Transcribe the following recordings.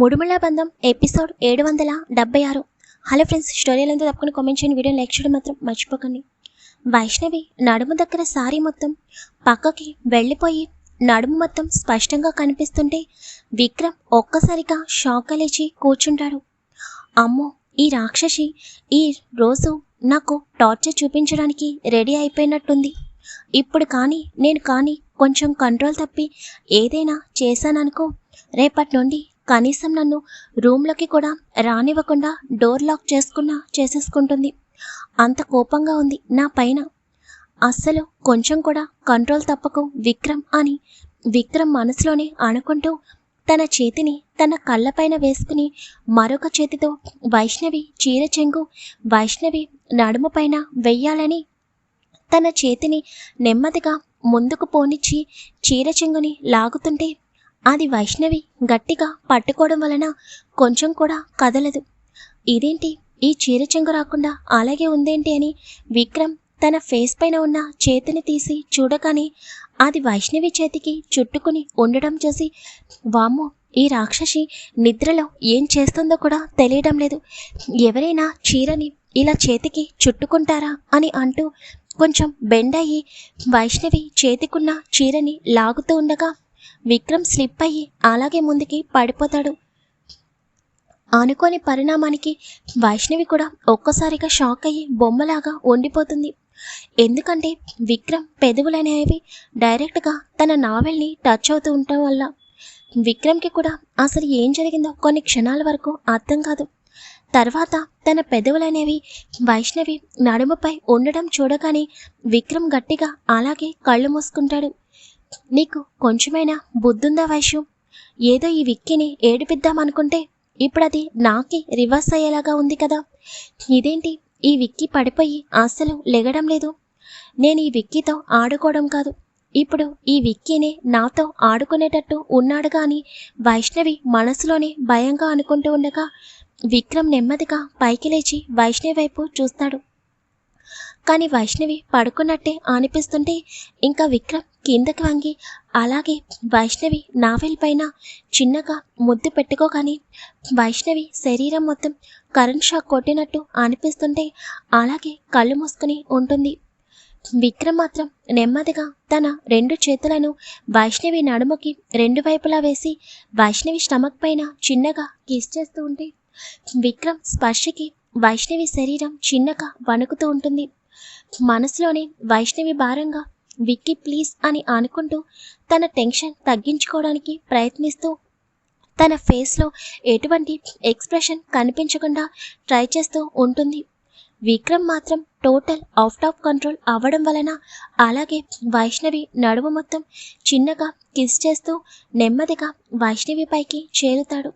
ముడుముల బంధం ఎపిసోడ్ ఏడు వందల డెబ్బై ఆరు. హలో ఫ్రెండ్స్ స్టోరీ ఎంత తప్పకుండా కామెంట్ చేయండి. వీడియో లైక్ చేయడం మాత్రం మర్చిపోకండి. వైష్ణవి నడుము దగ్గర సారీ మొత్తం పక్కకి వెళ్ళిపోయి నడుము మొత్తం స్పష్టంగా కనిపిస్తుంటే విక్రమ్ ఒక్కసారిగా షాక్ లేచి కూర్చుంటాడు. అమ్మో ఈ రాక్షసి ఈ రోజు నాకు టార్చర్ చూపించడానికి రెడీ అయిపోయినట్టుంది. ఇప్పుడు కానీ నేను కానీ కొంచెం కంట్రోల్ తప్పి ఏదైనా చేశాననుకో రేపటి నుండి కనీసం నన్ను రూమ్లోకి కూడా రానివ్వకుండా డోర్ లాక్ చేసుకున్నా చేసేసుకుంటుంది. అంత కోపంగా ఉంది నా పైన. అస్సలు కొంచెం కూడా కంట్రోల్ తప్పకు విక్రమ్ అని విక్రమ్ మనసులోనే అనుకుంటూ తన చేతిని తన కళ్ళపైన వేసుకుని మరొక చేతితో వైష్ణవి చీర చెంగు వైష్ణవి నడుము పైన వెయ్యాలని తన చేతిని నెమ్మదిగా ముందుకు పోనిచ్చి చీర చెంగుని లాగుతుంటే అది వైష్ణవి గట్టిగా పట్టుకోవడం వలన కొంచెం కూడా కదలదు. ఇదేంటి? ఈ చీర చెంగు రాకుండా అలాగే ఉందేంటి అని విక్రమ్ తన ఫేస్ పైన ఉన్న చేతిని తీసి చూడగానే అది వైష్ణవి చేతికి చుట్టుకుని ఉండడం చూసి వామ్మో ఈ రాక్షసి నిద్రలో ఏం చేస్తుందో కూడా తెలియడం లేదు. ఎవరైనా చీరని ఇలా చేతికి చుట్టుకుంటారా? అని అంటూ కొంచెం బెండ్ అయ్యి వైష్ణవి చేతికున్న చీరని లాగుతూ ఉండగా విక్రమ్ స్లిప్ అయ్యి అలాగే ముందుకి పడిపోతాడు. అనుకోని పరిణామానికి వైష్ణవి కూడా ఒక్కసారిగా షాక్ అయ్యి బొమ్మలాగా ఉండిపోతుంది. ఎందుకంటే విక్రమ్ పెదవులనేవి డైరెక్ట్గా తన నావెల్ని టచ్ అవుతూ ఉండటం వల్ల విక్రమ్కి కూడా అసలు ఏం జరిగిందో కొన్ని క్షణాల వరకు అర్థం కాదు. తర్వాత తన పెదవులనేవి వైష్ణవి నడుముపై ఉండడం చూడగానే విక్రమ్ గట్టిగా అలాగే కళ్ళు మూసుకుంటాడు. నీకు కొంచెమైనా బుద్ధుందా వైశ్యం? ఏదో ఈ విక్కీని ఏడిపిద్దామనుకుంటే ఇప్పుడు అది నాకి రివర్స్ అయ్యేలాగా ఉంది కదా. ఇదేంటి? ఈ విక్కీ పడిపోయి అస్సలు లెగడం లేదు. నేను ఈ విక్కీతో ఆడుకోవడం కాదు. ఇప్పుడు ఈ విక్కీనే నాతో ఆడుకునేటట్టు ఉన్నాడు కానీ వైష్ణవి మనసులోనే భయంగా అనుకుంటూ ఉండగా విక్రమ్ నెమ్మదిగా పైకి లేచి వైష్ణవి వైపు చూస్తాడు. కానీ వైష్ణవి పడుకున్నట్టే అనిపిస్తుంటే ఇంకా విక్రమ్ కిందకి వంగి అలాగే వైష్ణవి నావెల్ పైన చిన్నగా ముద్దు పెట్టుకోగాని వైష్ణవి శరీరం మొత్తం కరెంట్ షాక్ కొట్టినట్టు అనిపిస్తుంటే అలాగే కళ్ళు మూసుకుని ఉంటుంది. విక్రమ్ మాత్రం నెమ్మదిగా తన రెండు చేతులను వైష్ణవి నడుముకి రెండు వైపులా వేసి వైష్ణవి స్టమక్ పైన చిన్నగా కిస్ చేస్తూ ఉంటే విక్రమ్ స్పర్శకి వైష్ణవి శరీరం చిన్నగా వణుకుతూ ఉంటుంది. మనసులోనే వైష్ణవి భారంగా విక్కీ ప్లీజ్ అని అనుకుంటూ తన టెన్షన్ తగ్గించుకోవడానికి ప్రయత్నిస్తూ తన ఫేస్లో ఎటువంటి ఎక్స్ప్రెషన్ కనిపించకుండా ట్రై చేస్తూ ఉంటుంది. విక్రమ్ మాత్రం టోటల్ అవుట్ ఆఫ్ కంట్రోల్ అవ్వడం వలన అలాగే వైష్ణవి నడుము మొత్తం చిన్నగా కిస్ చేస్తూ నెమ్మదిగా వైష్ణవి పైకి చేరుతాడు.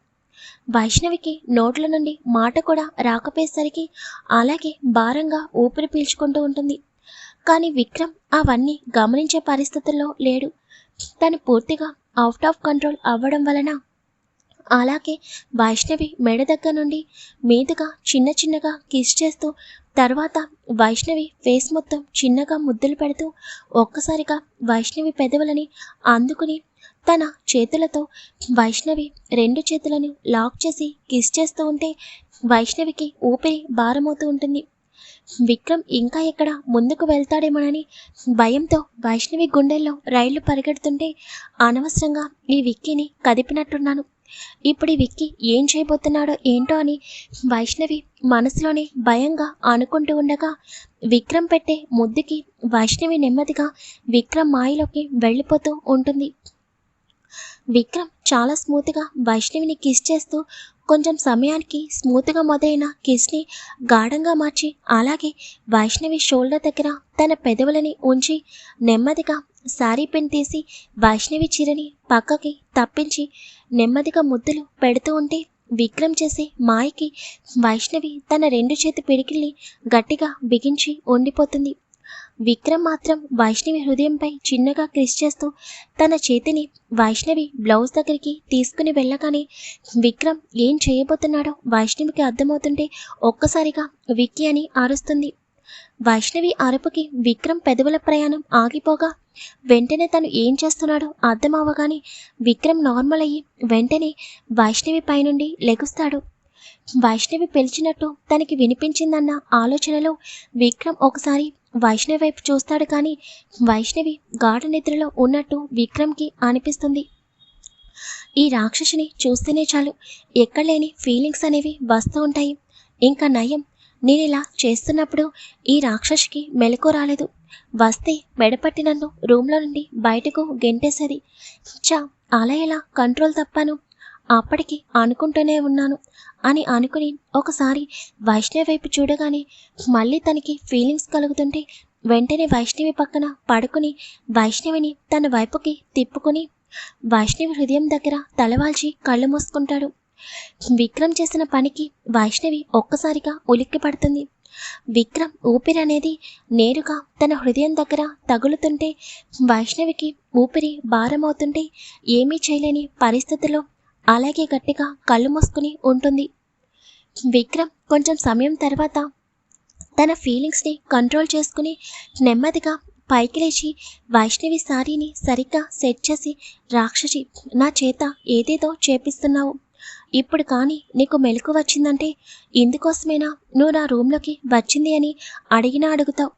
వైష్ణవికి నోట్ల నుండి మాట కూడా రాకపోయేసరికి అలాగే భారంగా ఊపిరి పీల్చుకుంటూ ఉంటుంది. కానీ విక్రమ్ అవన్నీ గమనించే పరిస్థితుల్లో లేడు. తను పూర్తిగా అవుట్ ఆఫ్ కంట్రోల్ అవ్వడం వలన అలాగే వైష్ణవి మెడ దగ్గర నుండి మీదుగా చిన్న చిన్నగా కిస్ చేస్తూ తర్వాత వైష్ణవి ఫేస్ మొత్తం చిన్నగా ముద్దులు పెడుతూ ఒక్కసారిగా వైష్ణవి పెదవులని అందుకుని తన చేతులతో వైష్ణవి రెండు చేతులను లాక్ చేసి కిస్ చేస్తూ ఉంటే వైష్ణవికి ఊపిరి భారమవుతూ ఉంటుంది. విక్రమ్ ఇంకా ఎక్కడ ముందుకు వెళ్తాడేమోనని భయంతో వైష్ణవి గుండెల్లో రైళ్ళు పరిగెడుతుంటే అనవసరంగా ఈ విక్కీని కదిపినట్టున్నాను. ఇప్పుడు ఈ విక్కి ఏం చేయబోతున్నాడో ఏంటో అని వైష్ణవి మనసులోనే భయంగా అనుకుంటూ ఉండగా విక్రమ్ పెట్టే ముద్దుకి వైష్ణవి నెమ్మదిగా విక్రమ్ మాయలోకి వెళ్ళిపోతూ ఉంటుంది. విక్రమ్ చాలా స్మూత్గా వైష్ణవిని కిస్ చేస్తూ కొంచెం సమయానికి స్మూత్గా మొదలైన కిస్ని గాఢంగా మార్చి అలాగే వైష్ణవి షోల్డర్ దగ్గర తన పెదవులని ఉంచి నెమ్మదిగా శారీ పెన్ తీసి వైష్ణవి చీరని పక్కకి తప్పించి నెమ్మదిగా ముద్దులు పెడుతూ ఉంటే విక్రమ్ చేసే మాయకి వైష్ణవి తన రెండు చేతి పిడికిల్ని గట్టిగా బిగించి ఉండిపోతుంది. విక్రమ్ మాత్రం వైష్ణవి హృదయంపై చిన్నగా క్రిష్ చేస్తూ తన చేతిని వైష్ణవి బ్లౌజ్ దగ్గరికి తీసుకుని వెళ్ళగానే విక్రమ్ ఏం చేయబోతున్నాడో వైష్ణవికి అర్థమవుతుంటే ఒక్కసారిగా విక్కీ అని అరుస్తుంది వైష్ణవి అరుపుకి విక్రమ్ పెదవుల ప్రయాణం ఆగిపోగా వెంటనే తను ఏం చేస్తున్నాడో అర్థం అవ్వగానే విక్రమ్ నార్మల్ అయ్యి వెంటనే వైష్ణవి పైనుండి లెగుస్తాడు. వైష్ణవి పిలిచినట్టు తనకి వినిపించిందన్న ఆలోచనలో విక్రమ్ ఒకసారి వైష్ణవి వైపు చూస్తాడు కానీ వైష్ణవి గాఢ నిద్రలో ఉన్నట్టు విక్రమ్కి అనిపిస్తుంది. ఈ రాక్షసిని చూస్తేనే చాలు ఎక్కడలేని ఫీలింగ్స్ అనేవి వస్తూ ఉంటాయి. ఇంకా నయం నేను ఇలా చేస్తున్నప్పుడు ఈ రాక్షసికి మెలకు రాలేదు. వస్తే మెడపట్టి నన్ను రూమ్లో నుండి బయటకు గెంటేసేది. చా అలా ఎలా? కంట్రోల్ తప్పాను. అప్పటికి అనుకుంటూనే ఉన్నాను అని అనుకుని ఒకసారి వైష్ణవి వైపు చూడగానే మళ్ళీ తనకి ఫీలింగ్స్ కలుగుతుంటే వెంటనే వైష్ణవి పక్కన పడుకుని వైష్ణవిని తన వైపుకి తిప్పుకుని వైష్ణవి హృదయం దగ్గర తలవాల్చి కళ్ళు మూసుకుంటాడు. విక్రమ్ చేసిన పనికి వైష్ణవి ఒక్కసారిగా ఉలిక్కి పడుతుంది. విక్రమ్ ఊపిరి అనేది నేరుగా తన హృదయం దగ్గర తగులుతుంటే వైష్ణవికి ఊపిరి భారమవుతుంటే ఏమీ చేయలేని పరిస్థితిలో అలాగే గట్టిగా కళ్ళు మూసుకుని ఉంటుంది. విక్రమ్ కొంచెం సమయం తర్వాత తన ఫీలింగ్స్ని కంట్రోల్ చేసుకుని నెమ్మదిగా పైకి లేచి వైష్ణవి సారీని సరిగ్గా సెట్ చేసి రాక్షసి నా చేత ఏదేదో చేపిస్తున్నావు. ఇప్పుడు కానీ నీకు మెలకు వచ్చిందంటే ఇందుకోసమేనా నువ్వు నా రూమ్లోకి వచ్చింది అని అడిగినా అడుగుతావు.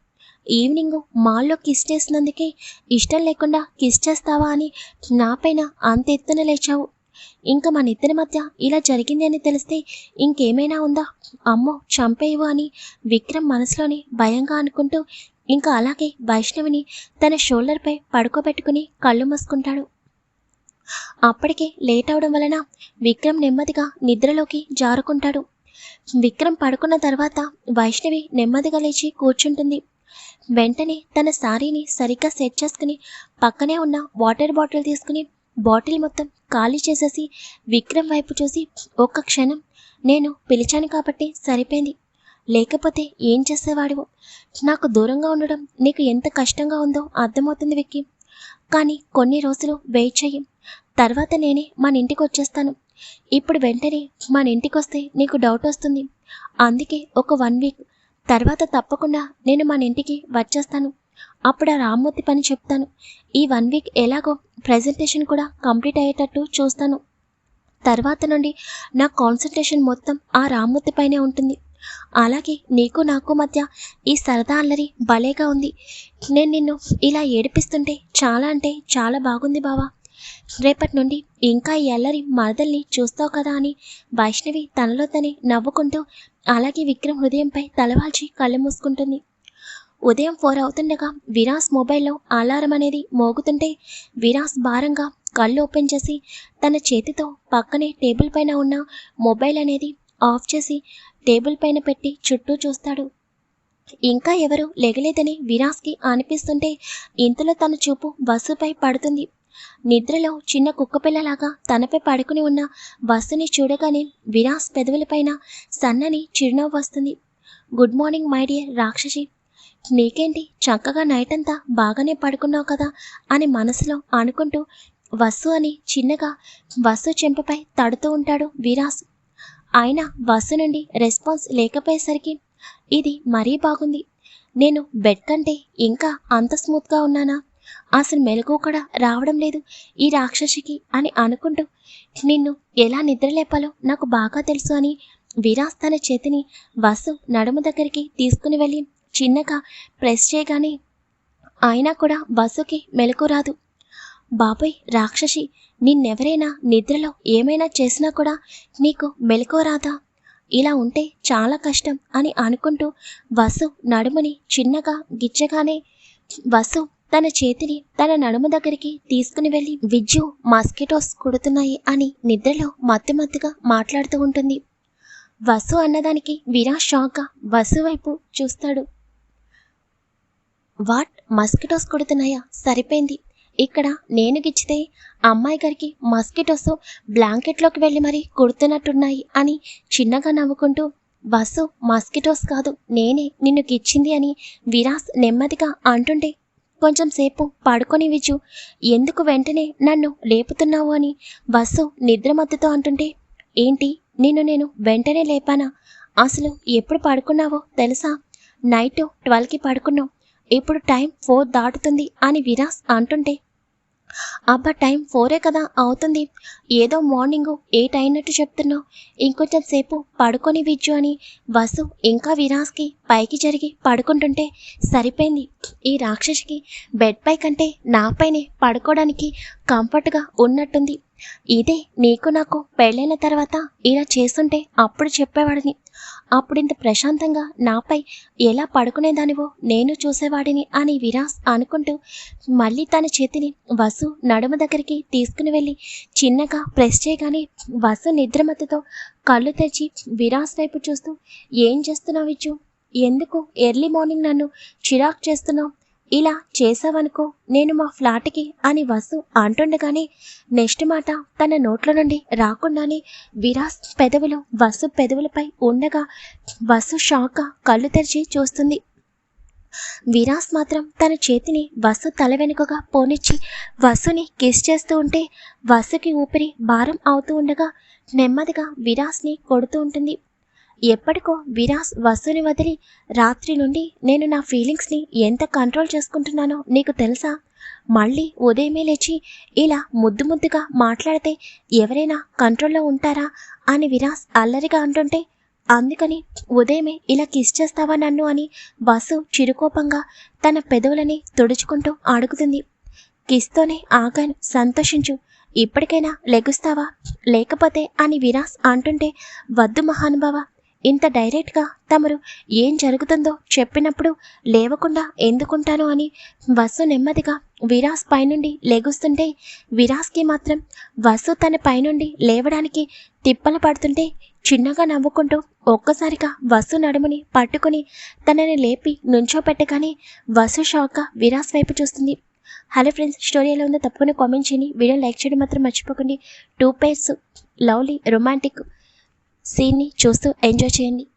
ఈవినింగ్ మాల్లో కిస్ చేసినందుకే ఇష్టం లేకుండా కిస్ చేస్తావా అని నాపైన అంత ఎత్తున లేచావు. ఇంకా మన ఇద్దరి మధ్య ఇలా జరిగింది అని తెలిస్తే ఇంకేమైనా ఉందా? అమ్మో చంపేయవు అని విక్రమ్ మనసులోని భయంగా అనుకుంటూ ఇంకా అలాగే వైష్ణవిని తన షోల్డర్పై పడుకోబెట్టుకుని కళ్ళు మూసుకుంటాడు. అప్పటికే లేట్ అవడం వలన విక్రమ్ నెమ్మదిగా నిద్రలోకి జారుకుంటాడు. విక్రమ్ పడుకున్న తర్వాత వైష్ణవి నెమ్మదిగా లేచి కూర్చుంటుంది. వెంటనే తన సారీని సరిగ్గా సెట్ చేసుకుని పక్కనే ఉన్న వాటర్ బాటిల్ తీసుకుని బాటిల్ మొత్తం ఖాళీ చేసేసి విక్రమ్ వైపు చూసి ఒక్క క్షణం నేను పిలిచాను కాబట్టి సరిపోయింది. లేకపోతే ఏం చేసేవాడివో? నాకు దూరంగా ఉండడం నీకు ఎంత కష్టంగా ఉందో అర్థమవుతుంది విక్కీ. కానీ కొన్ని రోజులు వెయిట్ చెయ్యి. తర్వాత నేనే మన ఇంటికి వచ్చేస్తాను. ఇప్పుడు వెంటనే మన ఇంటికి వస్తే నీకు డౌట్ వస్తుంది. అందుకే ఒక వన్ వీక్. తర్వాత తప్పకుండా నేను మన ఇంటికి వచ్చేస్తాను. అప్పుడు ఆ రామ్మూర్తి పని చెప్తాను. ఈ వన్ వీక్ ఎలాగో ప్రజెంటేషన్ కూడా కంప్లీట్ అయ్యేటట్టు చూస్తాను. తర్వాత నుండి నా కాన్సన్ట్రేషన్ మొత్తం ఆ రామ్మూర్తి పైనే ఉంటుంది. అలాగే నీకు నాకు మధ్య ఈ సరదా అల్లరి భలేగా ఉంది. నేను నిన్ను ఇలా ఏడిపిస్తుంటే చాలా అంటే చాలా బాగుంది బావా. రేపటి నుండి ఇంకా ఈ అల్లరి మరదల్ని చూస్తావు కదా అని వైష్ణవి తనలో తనే నవ్వుకుంటూ అలాగే విక్రమ్ హృదయంపై తలవాల్చి కళ్ళు మూసుకుంటుంది. ఉదయం ఫోర్ అవుతుండగా విరాస్ మొబైల్లో అలారం అనేది మోగుతుంటే విరాస్ భారంగా కళ్ళు ఓపెన్ చేసి తన చేతితో పక్కనే టేబుల్ పైన ఉన్న మొబైల్ అనేది ఆఫ్ చేసి టేబుల్ పైన పెట్టి చుట్టూ చూస్తాడు. ఇంకా ఎవరు లెగలేదని విరాస్కి అనిపిస్తుంటే ఇంతలో తన చూపు బస్సుపై పడుతుంది. నిద్రలో చిన్న కుక్కపిల్లలాగా తనపై పడుకుని ఉన్న బస్సుని చూడగానే విరాస్ పెదవులపైన సన్నని చిరునవ్వు వస్తుంది. గుడ్ మార్నింగ్ మై డియర్ రాక్షసి. నీకేంటి? చక్కగా నైట్ అంతా బాగానే పడుకున్నావు కదా అని మనసులో అనుకుంటూ వసు అని చిన్నగా వసు చెంపపై తడుతూ ఉంటాడు విరాస్. అయినా వసు నుండి రెస్పాన్స్ లేకపోయేసరికి ఇది మరీ బాగుంది. నేను బెడ్ కంటే ఇంకా అంత స్మూత్గా ఉన్నానా? అసలు మెలకు కూడా రావడం లేదు ఈ రాక్షసికి అని అనుకుంటూ నిన్ను ఎలా నిద్రలేపాలో నాకు బాగా తెలుసు అని విరాస్ తన చేతిని వసు నడుము దగ్గరికి తీసుకుని వెళ్ళి చిన్నగా ప్రెస్ చేయగానే అయినా కూడా బస్సుకి మెలకు రాదు. బాబాయ్ రాక్షసి నిన్నెవరైనా నిద్రలో ఏమైనా చేసినా కూడా నీకు మెలకు రాదా? ఇలా ఉంటే చాలా కష్టం అని అనుకుంటూ వసు నడుముని చిన్నగా గిచ్చగానే వసు తన చేతిని తన నడుము దగ్గరికి తీసుకుని వెళ్ళి విజ్జు మస్కిటోస్ కుడుతున్నాయి అని నిద్రలో మత్తు మత్తుగా మాట్లాడుతూ ఉంటుంది. వసు అన్నదానికి విరా షాక్గా వసు వైపు చూస్తాడు. వాట్? మస్కిటోస్ కుడుతున్నాయా సరిపోయింది. ఇక్కడ నేను గిచ్చితే అమ్మాయి గారికి మస్కిటోస్ బ్లాంకెట్లోకి వెళ్ళి మరీ కుడుతున్నట్టున్నాయి అని చిన్నగా నవ్వుకుంటూ బస్సు మస్కిటోస్ కాదు నేనే నిన్ను గిచ్చింది అని విరాస్ నెమ్మదిగా అంటుండే కొంచెం సేపు పడుకొని విజు ఎందుకు వెంటనే నన్ను లేపుతున్నావు అని బస్సు నిద్రమత్తుతో అంటుంటే ఏంటి నిన్ను నేను వెంటనే లేపానా? అసలు ఎప్పుడు పడుకున్నావో తెలుసా? నైట్ ట్వెల్వ్కి పడుకున్నావు. ఇప్పుడు టైం ఫోర్ దాటుతుంది అని విరాస్ అంటుంటే అబ్బా టైం ఫోరే కదా అవుతుంది. ఏదో మార్నింగ్ ఎయిట్ అయినట్టు చెప్తున్నావు. ఇంకొంచెం సేపు పడుకొని విజ్జు అని వసు ఇంకా విరాస్కి పైకి జరిగి పడుకుంటుంటే సరిపోయింది. ఈ రాక్షసికి బెడ్ పై కంటే నాపైనే పడుకోవడానికి కంఫర్ట్గా ఉన్నట్టుంది. ఇదే నీకు నాకు పెళ్ళైన తర్వాత ఇలా చేస్తుంటే అప్పుడు చెప్పేవాడిని. అప్పుడింత ప్రశాంతంగా నాపై ఎలా పడుకునేదానివో నేను చూసేవాడిని అని విరాస్ అనుకుంటూ మళ్ళీ తన చేతిని వసు నడుమ దగ్గరికి తీసుకుని వెళ్ళి చిన్నగా ప్రెస్ చేయగానే వసు నిద్రమత్తతో కళ్ళు తెరిచి విరాస్ వైపు చూస్తూ ఏం చేస్తున్నావు ఇచ్చు ఎందుకు ఎర్లీ మార్నింగ్ నన్ను చిరాకు చేస్తున్నావు? ఇలా చేసావనుకో నేను మా ఫ్లాట్కి అని వసు అంటుండగానే నెక్స్ట్ మాట తన నోట్ల నుండి రాకుండానే విరాస్ పెదవులు వసు పెదవులపై ఉండగా వసు షాక్ కళ్ళు తెరిచి చూస్తుంది. విరాస్ మాత్రం తన చేతిని వసు తల వెనుకగా పోనిచ్చి వసుని కిస్ చేస్తూ ఉంటే వసుకి ఊపిరి భారం అవుతూ ఉండగా నెమ్మదిగా విరాస్ని కొడుతూ ఉంటుంది. ఎప్పటికో విరాస్ వసుని వదిలి రాత్రి నుండి నేను నా ఫీలింగ్స్ని ఎంత కంట్రోల్ చేసుకుంటున్నానో నీకు తెలుసా? మళ్ళీ ఉదయమే లేచి ఇలా ముద్దు ముద్దుగా మాట్లాడితే ఎవరైనా కంట్రోల్లో ఉంటారా? అని విరాస్ అల్లరిగా అంటుంటే అందుకని ఉదయమే ఇలా కిస్ చేస్తావా నన్ను? అని బస్సు చిరుకోపంగా తన పెదవులని తుడుచుకుంటూ అడుగుతుంది. కిస్తోనే ఆగాను సంతోషించు. ఇప్పటికైనా లెగుస్తావా? లేకపోతే అని విరాస్ అంటుంటే వద్దు మహానుభావ ఇంత డైరెక్ట్గా తమరు ఏం జరుగుతుందో చెప్పినప్పుడు లేవకుండా ఎందుకుంటాను అని వసు నెమ్మదిగా విరాస్ పైనుండి లెగుస్తుంటే విరాస్కి మాత్రం వసు తన పైనుండి లేవడానికి తిప్పలు పడుతుంటే చిన్నగా నవ్వుకుంటూ ఒక్కసారిగా వసు నడుముని పట్టుకుని తనని లేపి నుంచోపెట్టగానే వసు షాక్గా విరాస్ వైపు చూస్తుంది. హలో ఫ్రెండ్స్ స్టోరీ ఎలా ఉందో తప్పకుండా కామెంట్ చేయండి. వీడియో లైక్ చేయడం మాత్రం మర్చిపోకండి. టూ పేర్స్ లవ్లీ రొమాంటిక్ సీన్ని చూస్తూ ఎంజాయ్ చేయండి.